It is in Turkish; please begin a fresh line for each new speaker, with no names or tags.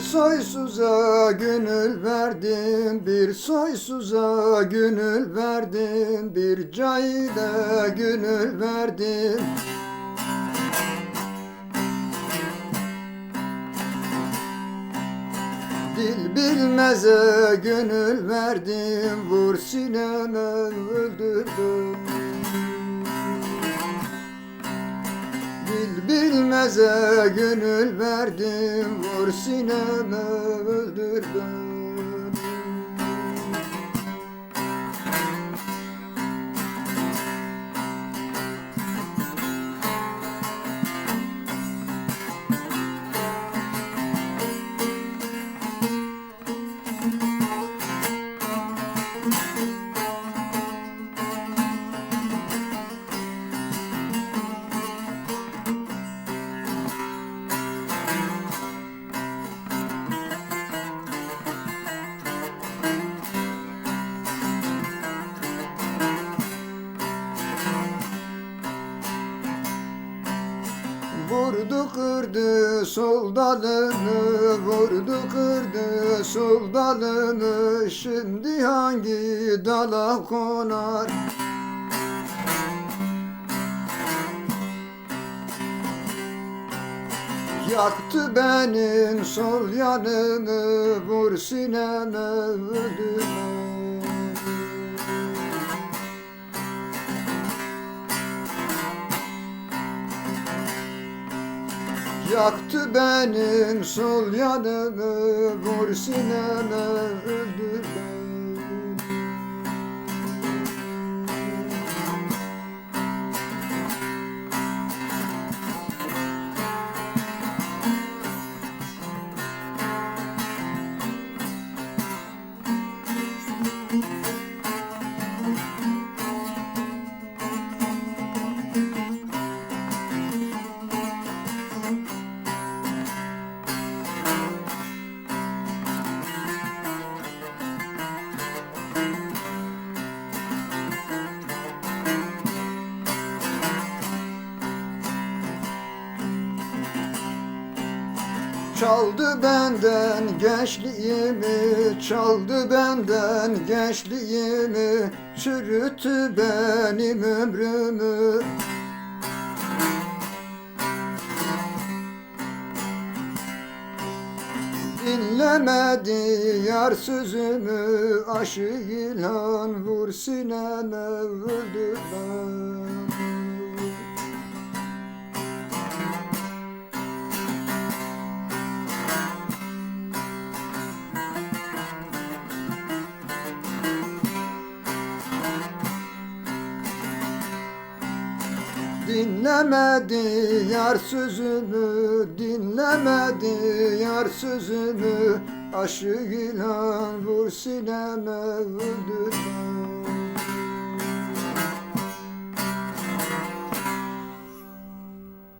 soysuza gönül verdim Bir soysuza gönül verdim Bir cahile gönül verdim. Dil bilmeze gönül verdim Vur sineme öldürdüm bilmeze gönül verdim Vur sineme öldürdüm Vurdu kırdı sol dalını Vurdu kırdı sol dalını Şimdi hangi dala konar? Yaktı benim sol yanımı Vur sineme öldürme Yaktı benim sol yanımı Vur sineme Çaldı benden gençliğimi, çaldı benden gençliğimi, çürüttü benim ömrümü. Dinlemedi yar sözümü, aşık ilan vur sineme öldür beni. Dinlemedi yar sözümü, dinlemedi yar sözümü Aşık ilan vur sineme öldürme